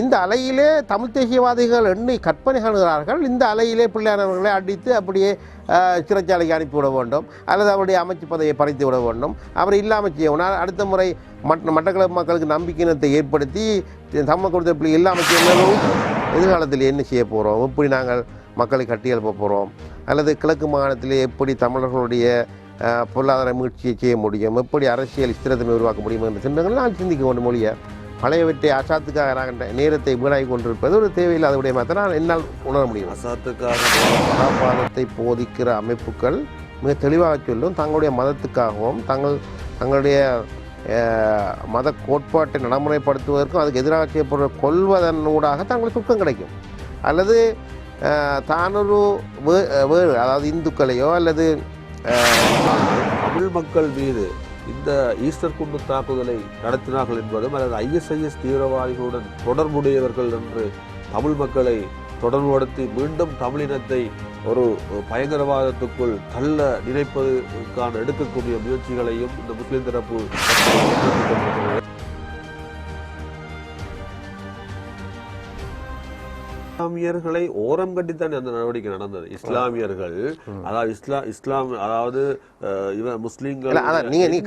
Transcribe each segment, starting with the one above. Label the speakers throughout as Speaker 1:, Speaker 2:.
Speaker 1: இந்த அலையிலே தமிழ் தேசியவாதிகள் எண்ணி கற்பனை காணுகிறார்கள் இந்த அலையிலே பிள்ளையானவர்களை அடித்து அப்படியே சிறைச்சாலைக்கு அனுப்பிவிட வேண்டும். அல்லது அவருடைய அமைச்சு பதவியை பறித்து விட வேண்டும். அவர் இல்லாமல் செய்யணும் அடுத்த முறை மற்ற மட்டக்களப்பு மக்களுக்கு நம்பிக்கையினத்தை ஏற்படுத்தி தம்ம கொடுத்த பிள்ளை இல்லாமல் செய்யணும் எதிர்காலத்தில் என்ன செய்ய போகிறோம் எப்படி நாங்கள் மக்களை கட்டியெழுப்ப போகிறோம் அல்லது கிழக்கு மாகாணத்தில் எப்படி தமிழர்களுடைய பொருளாதார மீட்சியை செய்ய முடியும்? எப்படி அரசியல் ஸ்திரத்தன்மை உருவாக்க முடியும் என்ற சின்னங்கள் நான் சிந்திக்க வேண்டும் மொழியை பழையவற்றை அசாத்துக்காக நேரத்தை வீணாகி கொண்டிருப்பது ஒரு தேவையில்லாத விடயமாக நான் என்னால் உணர முடியும்.
Speaker 2: அசாத்துக்காக
Speaker 1: மகாபாரதத்தை போதிக்கிற அமைப்புகள் மிக தெளிவாக சொல்லும் தங்களுடைய மதத்துக்காகவும் தங்கள் தங்களுடைய மத கோட்பாட்டை நடைமுறைப்படுத்துவதற்கும் அதுக்கு எதிராக செய்யப்படுற கொள்வதன் ஊடாக தங்களுக்கு சுத்தம் கிடைக்கும். அல்லது தானொரு வே- வேறு அதாவது இந்துக்களையோ அல்லது
Speaker 2: தமிழ் மக்கள் மீது இந்த ஈஸ்டர் குண்டு தாக்குதலை நடத்தினார்கள் என்பதும் அல்லது ஐஎஸ்ஐஎஸ் தீவிரவாதிகளுடன் தொடர்புடையவர்கள் என்று தமிழ் மக்களை தொடர்புபடுத்தி மீண்டும் தமிழினத்தை ஒரு பயங்கரவாதத்துக்குள் தள்ள நினைப்பதற்கான எடுக்கக்கூடிய முயற்சிகளையும் இந்த முஸ்லிம் தரப்பு இஸ்லாமியர்களை ஓரம் கட்டித்தான் அந்த நடவடிக்கை நடந்தது. இஸ்லாமியர்கள் அதாவது இஸ்லாம் இஸ்லாம் அதாவது இவன் முஸ்லீம்கள்
Speaker 1: நீங்கள் நீ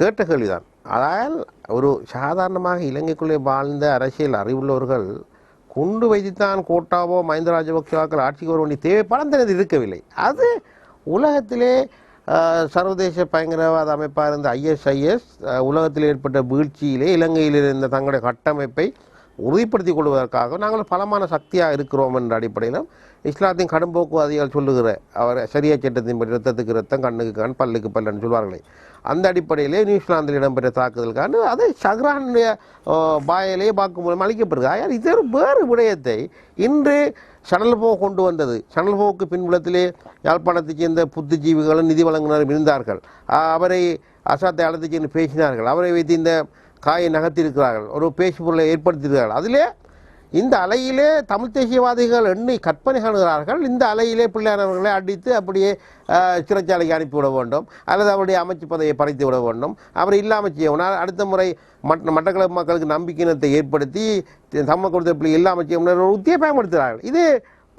Speaker 1: கேட்ட கேள்விதான். அதால் ஒரு சாதாரணமாக இலங்கைக்குள்ளே வாழ்ந்த அரசியல் அறிவுள்ளவர்கள் குண்டு வைத்துத்தான் கோட்டாவோ மஹிந்த ராஜபக்சவாக்கள் ஆட்சிக்கு வர வேண்டிய தேவை பலந்தனது இருக்கவில்லை. அது உலகத்திலே சர்வதேச பயங்கரவாத அமைப்பாக இருந்த ஐஎஸ்ஐஎஸ் உலகத்தில் ஏற்பட்ட வீழ்ச்சியிலே இலங்கையில் இருந்த தங்களுடைய கட்டமைப்பை உறுதிப்படுத்திக் கொள்வதற்காக நாங்கள் பலமான சக்தியாக இருக்கிறோம் என்ற அடிப்படையிலும் இஸ்லாத்தின் கடும்போக்குவாதிகள் சொல்லுகிற அவர் சரியா சட்டத்தின்படி ரத்தத்துக்கு ரத்தம் கண்ணுக்கு கண் பல்லுக்கு பல்லுன்னு சொல்வார்களே. அந்த அடிப்படையிலே நியூசிலாந்தில் இடம்பெற்ற தாக்குதலுக்கான அது ஷஹ்ரானுடைய பாயிலே பார்க்கும் மூலம் அளிக்கப்படுகிறது. ஆயால் இது ஒரு வேறு விடயத்தை இன்று சடல் போ கொண்டு வந்தது. சடல் போக்கு பின்புலத்திலே யாழ்ப்பாணத்தைச் சேர்ந்த புத்திஜீவிகளும் நிதி வழங்குனரும் இருந்தார்கள். அவரை அசாத்தை அழைத்து சென்று பேசினார்கள். அவரை வைத்து இந்த காயை நகர்த்தியிருக்கிறார்கள். ஒரு பேச்சு பொருளை ஏற்படுத்தியிருக்கிறார்கள். அதிலே இந்த அலையிலே தமிழ் தேசியவாதிகள் எண்ணி கற்பனை காணுகிறார்கள். இந்த அலையிலே பிள்ளையானவர்களை அடித்து அப்படியே சிறைச்சாலைக்கு அனுப்பிவிட வேண்டும். அல்லது அவருடைய அமைச்சு பதவியை பறித்து விட வேண்டும். அவர் இல்லாமல் செய்யணும் அடுத்த முறை மற்ற மட்டக்களப்பு மக்களுக்கு நம்பிக்கையினத்தை ஏற்படுத்தி தம்ம கொடுத்த பிள்ளை இல்லாமல் செய்யணும் ஒரு உத்தியை பயன்படுத்துகிறார்கள். இது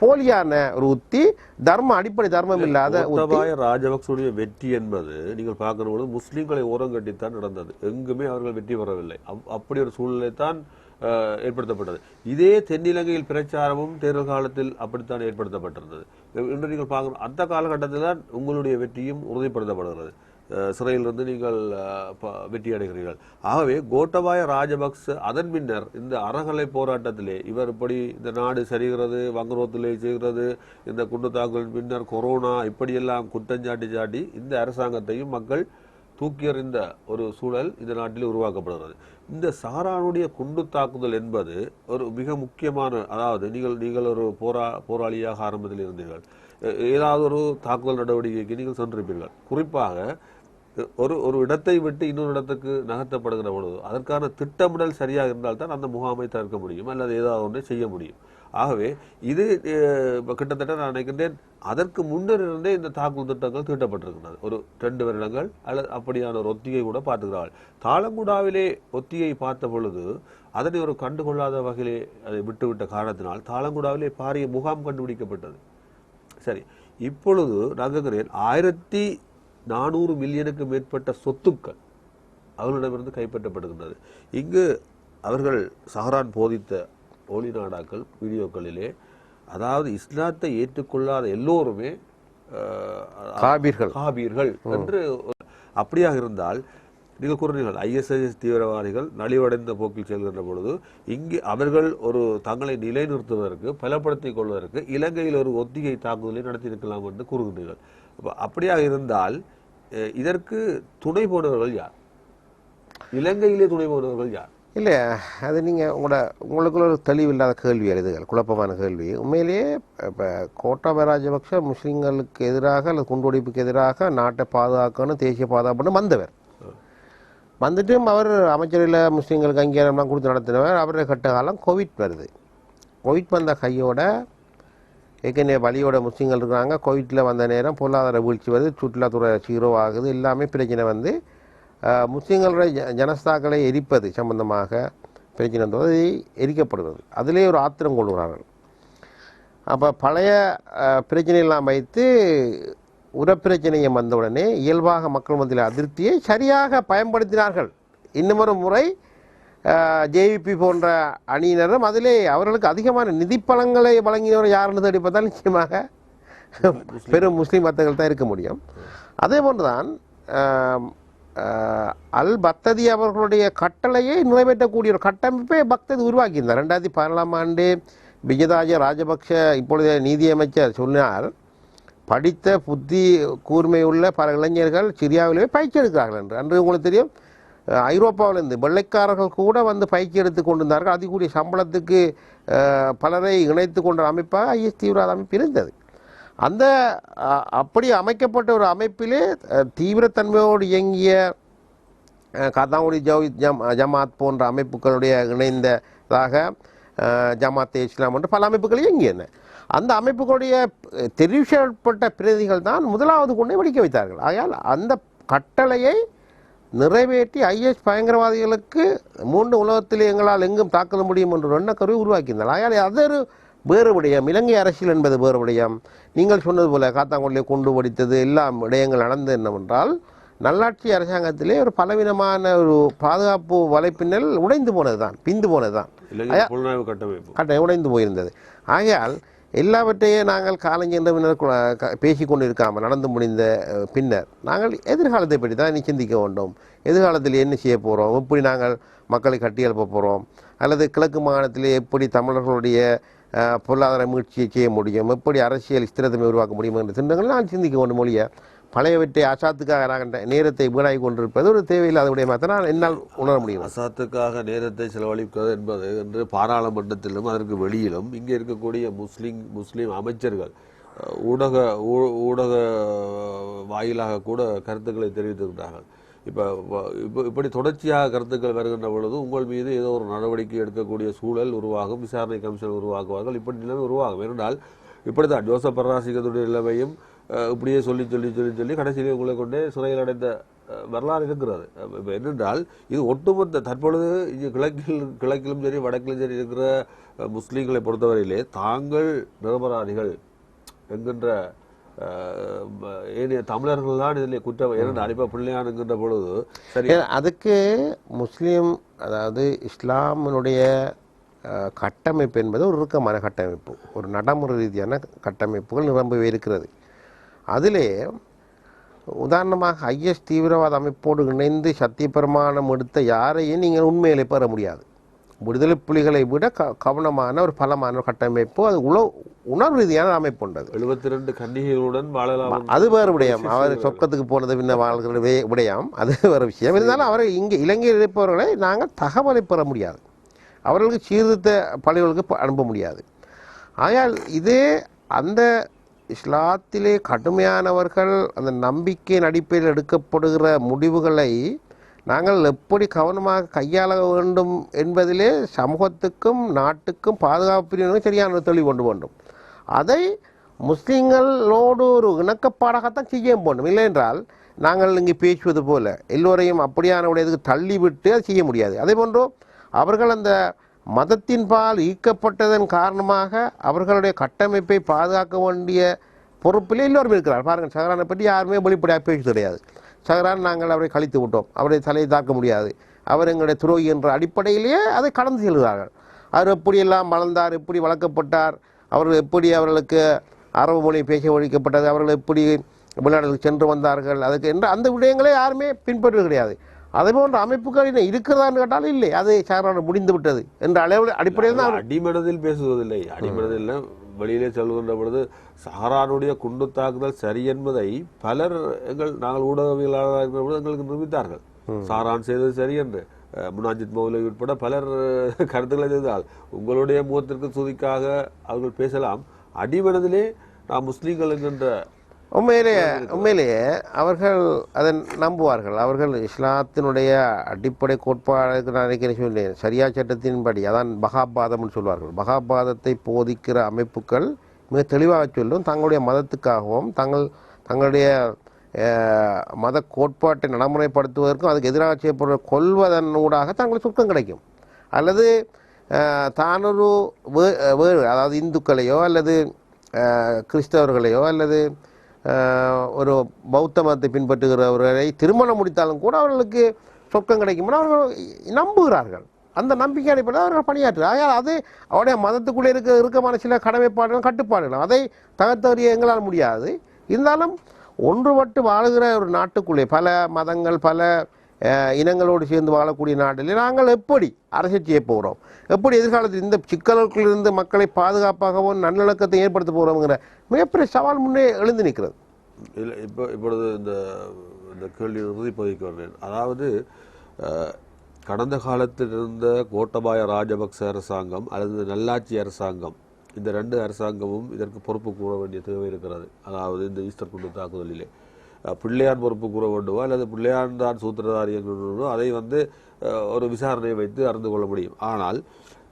Speaker 1: போலியான ஒரு உத்தி தர்ம அடிப்படை தர்மம் இல்லாத உத்தி.
Speaker 2: கோத்தபாய ராஜபக்சனுடைய வெற்றி என்பது நீங்கள் பார்க்கிற பொழுது முஸ்லிம்களை ஓரங்கட்டித்தான் நடந்தது. எங்குமே அவர்கள் வெற்றி பெறவில்லை. அப்- அப்படி ஒரு சூழ்நிலை தான் ஏற்படுத்தப்பட்டது. இதே தென்னிலங்கையில் பிரச்சாரமும் தேர்தல் காலத்தில் அப்படித்தான் ஏற்படுத்தப்பட்டிருந்தது. இன்று நீங்கள் பார்க்கணும் அந்த காலகட்டத்தில் தான் உங்களுடைய வெற்றியும் உறுதிப்படுத்தப்படுகிறது. சிறையிலிருந்து நீங்கள் அஹ், வெற்றி அடைகிறீர்கள் ஆகவே கோட்டபாய ராஜபக்ச அதன் பின்னர் இந்த அறகலை போராட்டத்திலே இவர் இப்படி இந்த நாடு சரிகிறது வங்குரோத்திலே செய்கிறது இந்த குண்டு தாக்குதல் பின்னர் கொரோனா இப்படியெல்லாம் குற்றஞ்சாட்டி சாட்டி இந்த அரசாங்கத்தையும் மக்கள் தூக்கி எறிந்த ஒரு சூழல் இந்த நாட்டில் உருவாக்கப்படுகிறது. இந்த சாரானுடைய குண்டு தாக்குதல் என்பது ஒரு மிக முக்கியமான அதாவது நீங்கள் நீங்கள் ஒரு போரா போராளியாக ஆரம்பத்தில் இருந்தீர்கள். ஏதாவது ஒரு தாக்குதல் நடவடிக்கைக்கு நீங்கள் சென்றிருப்பீர்கள். குறிப்பாக ஒரு ஒரு இடத்தை விட்டு இன்னொரு இடத்துக்கு நகர்த்தப்படுகிற பொழுது அதற்கான திட்டமிடல் சரியாக இருந்தால் தான் அந்த முகாமை தவிர்க்க முடியும் அல்லது ஏதாவது ஒன்றை செய்ய முடியும். ஆகவே இது கிட்டத்தட்ட நான் நினைக்கின்றேன் அதற்கு முன்னர் இருந்தே இந்த தாக்குதல் திட்டங்கள் தீட்டப்பட்டிருக்கிறது ஒரு ரெண்டு வருடங்கள் அல்லது அப்படியான ஒரு ஒத்திகை கூட பார்த்துக்கிறார்கள் தாளங்குடாவிலே ஒத்திகை பார்த்த பொழுது அதனை ஒரு கண்டுகொள்ளாத வகையிலே அதை விட்டுவிட்ட காரணத்தினால் தாளங்குடாவிலே பாரிய முகாம் கண்டுபிடிக்கப்பட்டது. சரி இப்பொழுது நான் கேட்கிறேன் ஆயிரத்தி நானூறு மில்லியனுக்கு மேற்பட்ட சொத்துக்கள் அவர்களிடமிருந்து கைப்பற்றப்படுகின்றது. இங்கு அவர்கள் சஹரான் போதித்த ஒளி நாடாக்கள் வீடியோக்களிலே அதாவது இஸ்லாத்தை ஏற்றுக்கொள்ளாத எல்லோருமே
Speaker 1: காபீர்கள்.
Speaker 2: காபீர்கள் என்று அப்படியாக இருந்தால் நீங்கள் கூறினீர்கள் ஐஎஸ்ஐஎஸ் தீவிரவாதிகள் நலிவடைந்த போக்கில் செல்கின்ற பொழுது இங்கு அவர்கள் ஒரு தங்களை நிலைநிறுத்துவதற்கு பலப்படுத்திக் கொள்வதற்கு இலங்கையில் ஒரு ஒத்திகை தாக்குதலை நடத்தியிருக்கலாம் என்று கூறுகின்றீர்கள். அப்படியாக இருந்தால் இதற்கு துணை போனவர்கள் யார்? இலங்கையிலே துணை போனவர்கள் யார்?
Speaker 1: இல்லை அது நீங்கள் உங்களோட உங்களுக்குள்ள ஒரு தெளிவில்லாத கேள்வி எழுதுகள் குழப்பமான கேள்வி. உண்மையிலேயே இப்போ கோட்டாபய ராஜபக்ஷ முஸ்லீம்களுக்கு எதிராக அல்லது குண்டுவெடிப்புக்கு எதிராக நாட்டை பாதுகாக்கணும் தேசிய பாதுகாப்புன்னு வந்தவர். வந்துட்டும் அவர் அமைச்சரில் முஸ்லீம்களுக்கு அங்கீகாரம்லாம் கொடுத்து நடத்தினவர். அவருடைய கட்ட காலம் கோவிட் வருது. கோவிட் வந்த கையோட ஏற்கனவே வழியோட முஸ்லீம்கள் இருக்கிறாங்க. கோவிட்டில் வந்த நேரம் பொருளாதார வீழ்ச்சி வருது. சுற்றுலாத்துறை சீரோ ஆகுது. எல்லாமே பிரச்சனை வந்து அஹ், முஸ்லீம்களுடைய ஜனஸ்தாக்களை எரிப்பது சம்பந்தமாக பிரச்சனை வந்தது எரிக்கப்படுகிறது. அதிலே ஒரு ஆத்திரம் கொள்கிறார்கள். அப்போ பழைய பிரச்சனையெல்லாம் வைத்து உரப்பிரச்சனையை வந்தவுடனே இயல்பாக மக்கள் மத்தியில் அதிருப்தியை சரியாக பயன்படுத்தினார்கள். இன்னுமொரு முறை ஜேவிபி போன்ற அணியினரும் அதிலே அவர்களுக்கு அதிகமான நிதிப்பழங்களை வழங்கினவர் யாருன்னு தேடி பார்த்தால் நிச்சயமாக பெரும் முஸ்லீம் வர்த்தகர்கள் தான் இருக்க முடியும். அதே போன்றுதான் அல் பக்ததி அவர்களுடைய கட்டளையை நிறைவேற்றக்கூடிய ஒரு கட்டமைப்பை பக்ததி உருவாக்கியிருந்தார். ரெண்டாயிரத்தி பதினாலாம் ஆண்டு விஜயதாஜ ராஜபக்ஷ இப்பொழுது நீதியமைச்சர் சொன்னார் படித்த புத்தி கூர்மையுள்ள பல இளைஞர்கள் சிரியாவிலே பயிற்சி எடுக்கிறார்கள் என்று. அன்று உங்களுக்கு தெரியும் ஐரோப்பாவிலிருந்து வெள்ளைக்காரர்கள் கூட வந்து பயிற்சி எடுத்து கொண்டிருந்தார்கள். அதிகூடிய சம்பளத்துக்கு பலரை இணைத்து கொண்ட அமைப்பாக ஐஎஸ் தீவிரவாத அமைப்பு இருந்தது. அந்த அப்படி அமைக்கப்பட்ட ஒரு அமைப்பிலே தீவிரத்தன்மையோடு இயங்கிய கதாவுடி ஜவு ஜம் ஜமாத் போன்ற அமைப்புகளுடைய இணைந்ததாக ஜமாத் ஜமாத்தே இஸ்லாம் என்று பல அமைப்புகள் இயங்கியன. அந்த அமைப்புகளுடைய தெரிவிக்கப்பட்ட பிரதிகள் தான் முதலாவது கொண்டே வெடிக்க வைத்தார்கள். ஆகையால் அந்த கட்டளையை நிறைவேற்றி ஐஎஸ் பயங்கரவாதிகளுக்கு மூன்று உலகத்தில் எங்களால் எங்கும் தாக்க முடியும் என்ற எண்ணக்கருவை உருவாக்கியிருந்தார் ஆகையால் அது ஒரு வேறு விடயம் இலங்கை அரசியல் என்பது வேறு விடயம் நீங்கள் சொன்னது போல காத்தாங்குடியிலே கொண்டு படித்தது எல்லாம் விடயங்கள் நடந்தது என்னவென்றால் நல்லாட்சி அரசாங்கத்திலே ஒரு பலவீனமான ஒரு பாதுகாப்பு வலைப்பின்னல் உடைந்து போனது தான் பிந்து போனது தான்
Speaker 2: கட்டமைப்பு.
Speaker 1: கட்டை உடைந்து போயிருந்தது. ஆகையால் எல்லாவற்றையும் நாங்கள் காலஞ்சென்ற பின்னர் கு- கொண்டு இருக்காமல் நடந்து முடிந்த பின்னர் நாங்கள் எதிர்காலத்தை பற்றி தான் சிந்திக்க வேண்டும். எதிர்காலத்தில் என்ன செய்ய போகிறோம் எப்படி நாங்கள் மக்களை கட்டியெழுப்ப போகிறோம் அல்லது கிழக்கு மாகாணத்தில் எப்படி தமிழர்களுடைய பொருளாதார முயற்சியை செய்ய முடியும்? எப்படி அரசியல் ஸ்திரத்தன்மை உருவாக்க முடியும்? என்ற திட்டங்கள் நான் சிந்திக்க வேண்டும் மொழியை பழையவற்றை அசாத்துக்காக நான் நேரத்தை வீணாகி கொண்டிருப்பது ஒரு தேவையில்லாத விடயமாக தான் நான் என்னால் உணர முடியும்.
Speaker 2: அசாத்துக்காக நேரத்தை செலவழிப்பது என்பது என்று பாராளுமன்றத்திலும் அதற்கு வெளியிலும் இங்கே இருக்கக்கூடிய முஸ்லிம் முஸ்லீம் அமைச்சர்கள் ஊடக ஊ- ஊடக வாயிலாக கூட கருத்துக்களை தெரிவித்திருக்கிறார்கள். இப்போ இப்போ இப்படி தொடர்ச்சியாக கருத்துக்கள் வருகின்ற பொழுது உங்கள் மீது ஏதோ ஒரு நடவடிக்கை எடுக்கக்கூடிய சூழல் உருவாகும் விசாரணை கமிஷன் உருவாக்குவார்கள் இப்படி நிலைமை உருவாகும். ஏனென்றால் இப்படித்தான் ஜோசப் பரராசிகத்துடைய நிலைமையும் இப்படியே சொல்லி சொல்லி சொல்லி சொல்லி கடைசியில் உங்களை கொண்டே சிறையில் அடைந்த வரலாறு இருக்கிறது. இப்போ என்னென்றால் இது ஒட்டுமொத்த தற்பொழுது இங்கே கிழக்கில் கிழக்கிலும் சரி வடக்கிலும் சரி இருக்கிற முஸ்லீம்களை பொறுத்தவரையிலே தாங்கள் நிரபராதிகள் என்கின்ற ஏனைய தமிழர்கள் தான் இதில் குற்றம் ஏனென்றால் இப்போ பிள்ளையான் என்கின்ற பொழுது சரி.
Speaker 1: அதுக்கு முஸ்லீம் அதாவது இஸ்லாமினுடைய கட்டமைப்பு என்பது ஒரு இறுக்கமான கட்டமைப்பு. ஒரு நடைமுறை ரீதியான கட்டமைப்புகள் நிரம்பவே இருக்கிறது. அதிலே உதாரணமாக ஐஎஸ் தீவிரவாத அமைப்போடு இணைந்து சத்திய பிரமாணம் எடுத்த யாரையும் நீங்கள் உண்மையிலே பெற முடியாது. விடுதலை புலிகளை விட க கவனமான ஒரு பலமான கட்டமைப்பு அது உள உணர்வு ரீதியான அமைப்பு உண்டது
Speaker 2: எழுபத்தி ரெண்டு கன்னிகைகளுடன் வாழலாம்.
Speaker 1: அது வேறு விடயம். அவர் சொர்க்கத்துக்கு போனது பின்ன வாழ்கிற விடயம். அது வேறு விஷயம். இருந்தாலும் அவரை இங்கே இலங்கையில் இருப்பவர்களை நாங்கள் தகவலை பெற முடியாது. அவர்களுக்கு சீர்திருத்த பள்ளிகளுக்கு அனுப்ப முடியாது. ஆகையால் இதே அந்த இஸ்லாத்திலே கடுமையானவர்கள் அந்த நம்பிக்கையின் அடிப்படையில் எடுக்கப்படுகிற முடிவுகளை நாங்கள் எப்படி கவனமாக கையாள வேண்டும் என்பதிலே சமூகத்துக்கும் நாட்டுக்கும் பாதுகாப்பு பிரிவினரும் சரியான ஒரு தெளிவு கொண்டு வேண்டும். அதை முஸ்லீம்களோடு ஒரு இணக்கப்பாடாகத்தான் செய்ய வேண்டும். இல்லை என்றால் நாங்கள் இங்கே பேசுவது போல எல்லோரையும் அப்படியான உடையதுக்கு தள்ளிவிட்டு அதை செய்ய முடியாது. அதே போன்று அவர்கள் அந்த மதத்தின்பால் ஈக்கப்பட்டதன் ஈர்க்கப்பட்டதன் காரணமாக அவர்களுடைய கட்டமைப்பை பாதுகாக்க வேண்டிய பொறுப்பில் எல்லோரும் இருக்கிறார். பாருங்கள் சஹரானை பற்றி யாருமே வெளிப்படையாக பேசுவது கிடையாது. சஹரான் நாங்கள் அவரை கழித்து விட்டோம். அவரை தலையை தாக்க முடியாது. அவர் எங்களுடைய துரோகி என்ற அடிப்படையிலேயே அதை கடந்து செல்கிறார்கள். அவர் எப்படியெல்லாம் வளர்ந்தார் எப்படி வளர்க்கப்பட்டார் அவர்கள் எப்படி அவர்களுக்கு அரபு மொழி பேச ஒழிக்கப்பட்டது அவர்கள் எப்படி வெளிநாடுகளுக்கு சென்று வந்தார்கள் அதுக்கு என்று அந்த விடயங்களை யாருமே பின்பற்றுவது கிடையாது. அதே போன்ற அமைப்புகள் இன்னும் இருக்கிறதான்னு கேட்டால் இல்லை. அது சாரான முடிந்து விட்டது என்ற அளவு அடிப்படையில் தான்
Speaker 2: அடிமனதில் பேசுவதில்லை. அடிமனதில் வெளியிலே செல்கின்ற பொழுது சஹரானுடைய குண்டு தாக்குதல் சரி என்பதை பலர் எங்கள் நாங்கள் ஊடகவியலாளராக இருக்கிற பொழுது எங்களுக்கு நிரூபித்தார்கள். சஹரான் செய்தது சரி என்று. முனாஜித் மௌலவி உட்பட பலர் கருத்துக்களை செய்தால் உங்களுடைய முகத்திற்கு சுதிக்காக அவர்கள் பேசலாம். அடிமனதிலே நான் முஸ்லீம்கள் என்கின்ற
Speaker 1: உண்மையிலேயே உண்மையிலேயே அவர்கள் அதை நம்புவார்கள். அவர்கள் இஸ்லாத்தினுடைய அடிப்படை கோட்பாடு நான் நினைக்கிறேன் சொன்னேன் சரியா சட்டத்தின்படி அதான் பகாபாதம்னு சொல்வார்கள். பகாபாதத்தை போதிக்கிற அமைப்புகள் மிக தெளிவாக சொல்லும் தங்களுடைய மதத்துக்காகவும் தங்கள் தங்களுடைய மத கோட்பாட்டை நடைமுறைப்படுத்துவதற்கும் அதுக்கு எதிராக செய்யப்படுற கொள்வதன் ஊடாக தங்களுக்கு சுத்தம் கிடைக்கும். அல்லது தானொரு வே- வேறு அதாவது இந்துக்களையோ அல்லது கிறிஸ்தவர்களையோ அல்லது ஒரு பௌத்த மதத்தை பின்பற்றுகிறவர்களை திருமணம் முடித்தாலும் கூட அவர்களுக்கு சொர்க்கம் கிடைக்கும்னா அவர்கள் நம்புகிறார்கள். அந்த நம்பிக்கை அடிப்படையில் அவர்கள் பணியாற்று ஆகையால் அது அவருடைய மதத்துக்குள்ளே இருக்க இருக்கமான சில கடமைப்பாடுகள் கட்டுப்பாடுகள். அதை தகர்த்தறிய எங்களால் முடியாது. இருந்தாலும் ஒன்றுபட்டு வாழுகிற ஒரு நாட்டுக்குள்ளே பல மதங்கள் பல இனங்களோடு சேர்ந்து வாழக்கூடிய நாட்டில் நாங்கள் எப்படி அரசியல் செய்ய போகிறோம் எப்படி எதிர்காலத்தில் இந்த சிக்கல்களிலிருந்து மக்களை பாதுகாப்பாகவும் நல்லிணக்கத்தை ஏற்படுத்த போகிறோங்கிற மிகப்பெரிய சவால் முன்னே எழுந்து நிற்கிறது.
Speaker 2: இல்லை இப்போ இப்பொழுது இந்த இந்த கேள்வி இறுதி பகுதிக்கு வருகிறேன். அதாவது கடந்த காலத்தில் இருந்த கோட்டபாய ராஜபக்ச அரசாங்கம் அல்லது நல்லாட்சி அரசாங்கம் இந்த ரெண்டு அரசாங்கமும் இதற்கு பொறுப்பு கூற வேண்டிய தேவை இருக்கிறது. அதாவது இந்த ஈஸ்டர் குண்டு தாக்குதலிலே. பிள்ளையான் பொறுப்பு கூற வேண்டுமோ? அல்லது பிள்ளையான் தான் சூத்திரதாரி என்று அதை வந்து ஒரு விசாரணையை வைத்து அறிந்து கொள்ள முடியும். ஆனால்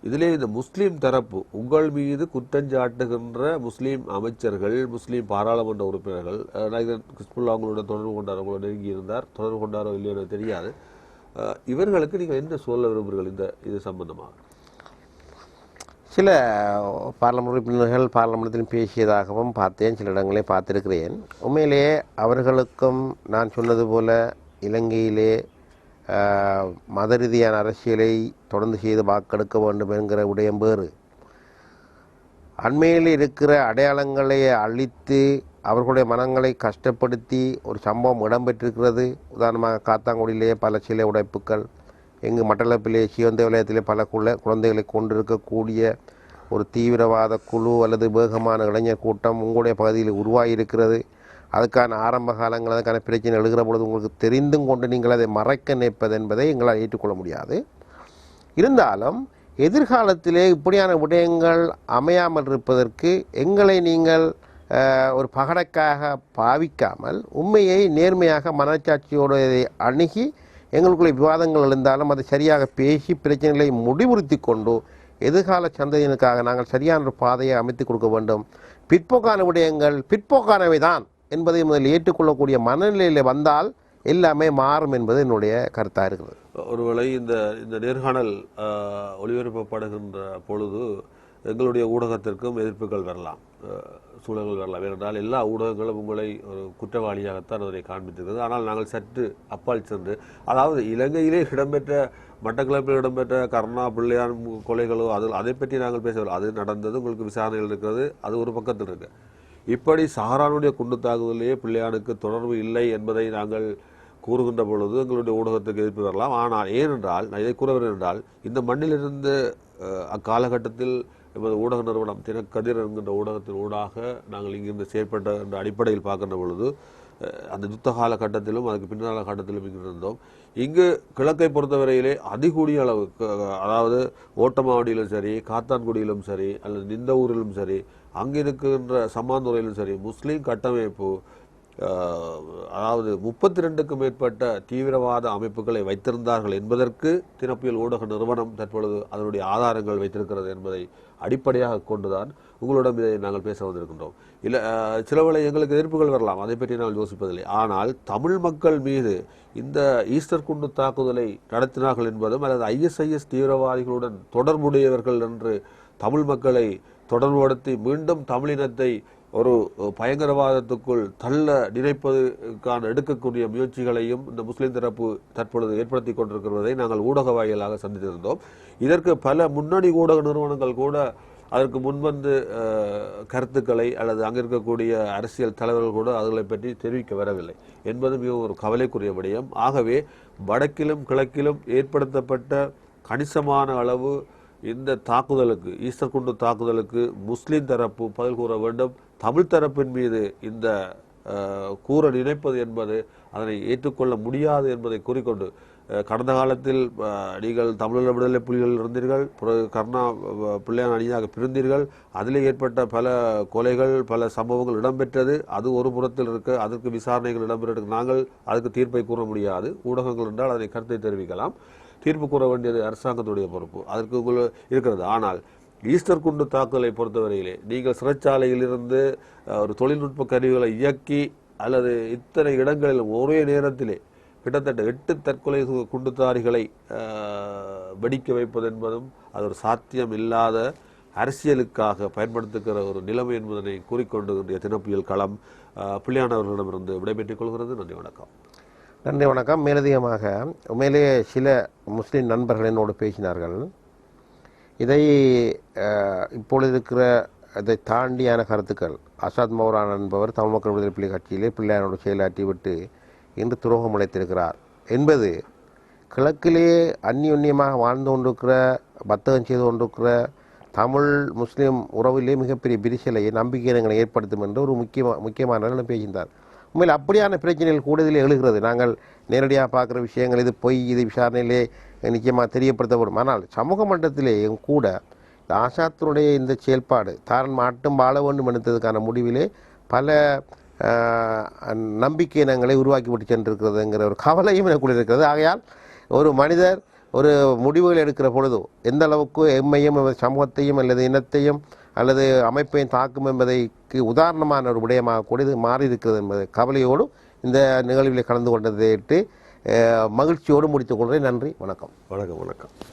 Speaker 2: இதிலே இந்த முஸ்லீம் தரப்பு உங்கள் மீது குற்றஞ்சாட்டுகின்ற முஸ்லீம் அமைச்சர்கள் முஸ்லீம் பாராளுமன்ற உறுப்பினர்கள் அஹ், நாயகன் கிஸ்புல்லா அவங்களோட தொடர்பு கொண்டார் அவங்களோட நெருங்கி இருந்தார். தொடர்பு கொண்டாரோ இல்லையோ தெரியாது. இவர்களுக்கு நீங்கள் என்ன சொல்ல விரும்புகிறீர்கள் இந்த இது சம்பந்தமாக?
Speaker 1: சில பார்லமெண்ட் உறுப்பினர்கள் பார்லமெண்டத்தில் பேசியதாகவும் பார்த்தேன் சில இடங்களே பார்த்திருக்கிறேன். உண்மையிலேயே அவர்களுக்கும் நான் சொன்னது போல இலங்கையிலே மத ரீதியான அரசியலை தொடர்ந்து செய்து வாக்கெடுக்க வேண்டும் என்கிற விடயம் வேறு. அண்மையில் இருக்கிற அடையாளங்களை அழித்து அவர்களுடைய மனங்களை கஷ்டப்படுத்தி ஒரு சம்பவம் இடம்பெற்றிருக்கிறது. உதாரணமாக காத்தாங்குடியிலேயே பல சிலை உடைப்புக்கள் எங்கு மட்டளப்பிலே சிவந்த வலயத்திலே பல குல குழந்தைகளை கொண்டிருக்கக்கூடிய ஒரு தீவிரவாத குழு அல்லது வேகமான இளைஞர் கூட்டம் உங்களுடைய பகுதியில் உருவாகியிருக்கிறது. அதுக்கான ஆரம்ப காலங்கள் அதுக்கான பிரச்சனை எழுகிற பொழுது உங்களுக்கு தெரிந்தும் கொண்டு நீங்கள் அதை மறைக்க நினைப்பது என்பதை எங்களால் ஏற்றுக்கொள்ள முடியாது. இருந்தாலும் எதிர்காலத்திலே இப்படியான விடயங்கள் அமையாமல் இருப்பதற்கு எங்களை நீங்கள் ஒரு பகடக்காக பாவிக்காமல் உண்மையை நேர்மையாக மனச்சாட்சியோடு அணுகி எங்களுக்குள்ள விவாதங்கள் எழுந்தாலும் அதை சரியாக பேசி பிரச்சனைகளை முடிவுறுத்தி கொண்டு எதிர்கால சந்ததியினருக்காக நாங்கள் சரியான ஒரு பாதையை அமைத்து கொடுக்க வேண்டும். பிற்போக்கான விடயங்கள் பிற்போக்கானவை தான் என்பதை முதலில் ஏற்றுக்கொள்ளக்கூடிய மனநிலையில் வந்தால் எல்லாமே மாறும் என்பது என்னுடைய கருத்தாக இருக்கிறது.
Speaker 2: ஒருவேளை இந்த இந்த நேர்காணல் ஒளிபரப்பப்படுகின்ற பொழுது எங்களுடைய ஊடகத்திற்கும் எதிர்ப்புகள் வரலாம். சூழல்கள் வரலாம். ஏனென்றால் எல்லா ஊடகங்களும் உங்களை ஒரு குற்றவாளியாகத்தான் அதனை காண்பித்திருக்கிறது. ஆனால் நாங்கள் சற்று அப்பால் சென்று அதாவது இலங்கையிலே இடம்பெற்ற மட்டக்களப்பில் இடம்பெற்ற கருணா பிள்ளையான் கொலைகளோ அது அதை பற்றி நாங்கள் பேசவில்லை. அது நடந்தது உங்களுக்கு விசாரணைகள் இருக்கிறது அது ஒரு பக்கத்தில் இருக்கு. இப்படி சஹரானுடைய குண்டு தாக்குதலிலேயே பிள்ளையானுக்கு தொடர்பு இல்லை என்பதை நாங்கள் கூறுகின்ற பொழுது எங்களுடைய ஊடகத்துக்கு எதிர்ப்பு வரலாம். ஆனால் ஏனென்றால் நான் இதை கூறவில்லை என்றால் இந்த மண்ணிலிருந்து அக்காலகட்டத்தில் எமது ஊடக நிறுவனம் தினக்கதிர் என்கின்ற ஊடகத்தின் ஊடாக நாங்கள் இங்கிருந்து செயற்பட்ட என்ற அடிப்படையில் பார்க்கின்ற பொழுது அந்த யுத்த காலகட்டத்திலும் அதுக்கு பின்னால கட்டத்திலும் இங்கு இருந்தோம் இங்கு கிழக்கை பொறுத்தவரையிலே அதிகூடிய அளவு அதாவது ஓட்டமாவடியிலும் சரி காத்தான்குடியிலும் சரி அல்லது நிந்த ஊரிலும் சரி அங்கு இருக்கின்ற சம்மாந்துறையிலும் சரி முஸ்லீம் கட்டமைப்பு அதாவது முப்பத்தி ரெண்டுக்கும் மேற்பட்ட தீவிரவாத அமைப்புகளை வைத்திருந்தார்கள் என்பதற்கு தினப்பியல் ஊடக நிறுவனம் தற்பொழுது அதனுடைய ஆதாரங்கள் வைத்திருக்கிறது என்பதை அடிப்படையாக கொண்டுதான் உங்களிடம் இதை நாங்கள் பேச வந்திருக்கின்றோம். இல்லை சிலவேளை எங்களுக்கு எதிர்ப்புகள் வரலாம். அதை பற்றி நாங்கள் யோசிப்பதில்லை. ஆனால் தமிழ் மக்கள் மீது இந்த ஈஸ்டர் குண்டு தாக்குதலை நடத்தினார்கள் என்பதும் அல்லது ஐஎஸ்ஐஎஸ் தீவிரவாதிகளுடன் தொடர்புடையவர்கள் என்று தமிழ் மக்களை தொடர்புபடுத்தி மீண்டும் தமிழினத்தை ஒரு பயங்கரவாதத்துக்குள் தள்ள நினைப்பதற்கான எடுக்கக்கூடிய முயற்சிகளையும் இந்த முஸ்லீம் தரப்பு தற்பொழுது ஏற்படுத்தி கொண்டிருக்கிறதை நாங்கள் ஊடக வாயிலாக சந்தித்திருந்தோம். இதற்கு பல முன்னணி ஊடக நிறுவனங்கள் கூட அதற்கு முன்வந்து கருத்துக்களை அல்லது அங்கே இருக்கக்கூடிய அரசியல் தலைவர்கள் கூட அதுகளை பற்றி தெரிவிக்க வரவில்லை என்பது மிகவும் ஒரு கவலைக்குரிய விடயம். ஆகவே வடக்கிலும் கிழக்கிலும் ஏற்படுத்தப்பட்ட கணிசமான அளவு இந்த தாக்குதலுக்கு ஈஸ்டர் குண்டு தாக்குதலுக்கு முஸ்லீம் தரப்பு பதில் கூற வேண்டும். தமிழ் தரப்பின் மீது இந்த கூற நினைப்பது என்பது அதனை ஏற்றுக்கொள்ள முடியாது என்பதை கூறிக்கொண்டு கடந்த காலத்தில் நீங்கள் தமிழர் விடுதலை புலிகள் இருந்தீர்கள் பிறகு கருணா பிள்ளையான அணியாக பிரிந்தீர்கள் அதிலே ஏற்பட்ட பல கொலைகள் பல சம்பவங்கள் இடம்பெற்றது அது ஒரு புறத்தில் இருக்க அதற்கு விசாரணைகள் இடம்பெற்று நாங்கள் அதுக்கு தீர்ப்பை கூற முடியாது. ஊடகங்கள் என்றால் அதனை கருத்தை தெரிவிக்கலாம். தீர்ப்பு கூற வேண்டியது அரசாங்கத்துடைய பொறுப்பு. அதற்கு இருக்கிறது. ஆனால் ஈஸ்டர் குண்டு தாக்குதலை பொறுத்தவரையிலே நீங்கள் சிறைச்சாலையிலிருந்து ஒரு தொழில்நுட்ப கருவிகளை இயக்கி அல்லது இத்தனை இடங்களிலும் ஒரே நேரத்திலே கிட்டத்தட்ட எட்டு தற்கொலை குண்டுதாரிகளை வெடிக்க வைப்பது என்பதும் அது ஒரு சாத்தியம் இல்லாத அரசியலுக்காக பயன்படுத்துகிற ஒரு நிலைமை என்பதனை கூறிக்கொண்டு தினப்பியல் தினப்புயல் களம் பிள்ளையானவர்களிடமிருந்து விடைபெற்றுக் கொள்கிறது. நன்றி வணக்கம்.
Speaker 1: நன்றி வணக்கம். மேலதிகமாக உண்மையிலேயே சில முஸ்லீம் நண்பர்கள் என்னோடு பேசினார்கள். இதை இப்பொழுது இருக்கிற இதை தாண்டியான கருத்துக்கள். அசாத் மௌரான் என்பவர் தமிழ் மக்கள் விடுதலை புலி கட்சியிலே பிள்ளையாரோடு செயலாற்றி விட்டு இன்று துரோகம் அளித்திருக்கிறார் என்பது கிழக்கிலே அந்நியுன்னியமாக வாழ்ந்து கொண்டிருக்கிற வர்த்தகம் செய்து கொண்டிருக்கிற தமிழ் முஸ்லீம் உறவிலே மிகப்பெரிய விரிசலை நம்பிக்கையினங்களை ஏற்படுத்தும் என்று ஒரு முக்கியமா முக்கியமான பேசினார் உண்மையில் அப்படியான பிரச்சனைகள் கூடுதலில் எழுகிறது. நாங்கள் நேரடியாக பார்க்குற விஷயங்கள் இது பொய் இது விசாரணையிலே நிச்சயமாக தெரியப்படுத்தப்படும். ஆனால் சமூக மன்றத்திலேயும் கூட இந்த ஆசாத்தினுடைய இந்த செயல்பாடு தான் மட்டும் வாழ வேண்டும் என்பதற்கான முடிவிலே பல நம்பிக்கை இனங்களை உருவாக்கி விட்டு சென்றிருக்கிறதுங்கிற ஒரு கவலையும் எனக்குள்ள இருக்கிறது. ஆகையால் ஒரு மனிதர் ஒரு முடிவுகள் எடுக்கிற பொழுது எந்த அளவுக்கு எம்மையும் சமூகத்தையும் அல்லது இனத்தையும் அல்லது அமைப்பையும் தாக்கும் என்பதைக்கு உதாரணமான ஒரு விடயமாக கூட இது மாறி இருக்கிறது என்பது கவலையோடும் இந்த நிகழ்வில் கலந்து கொண்டதை மகிழ்ச்சியோடு முடித்துக் கொள்கிறேன். நன்றி வணக்கம்.
Speaker 2: வணக்கம் வணக்கம்.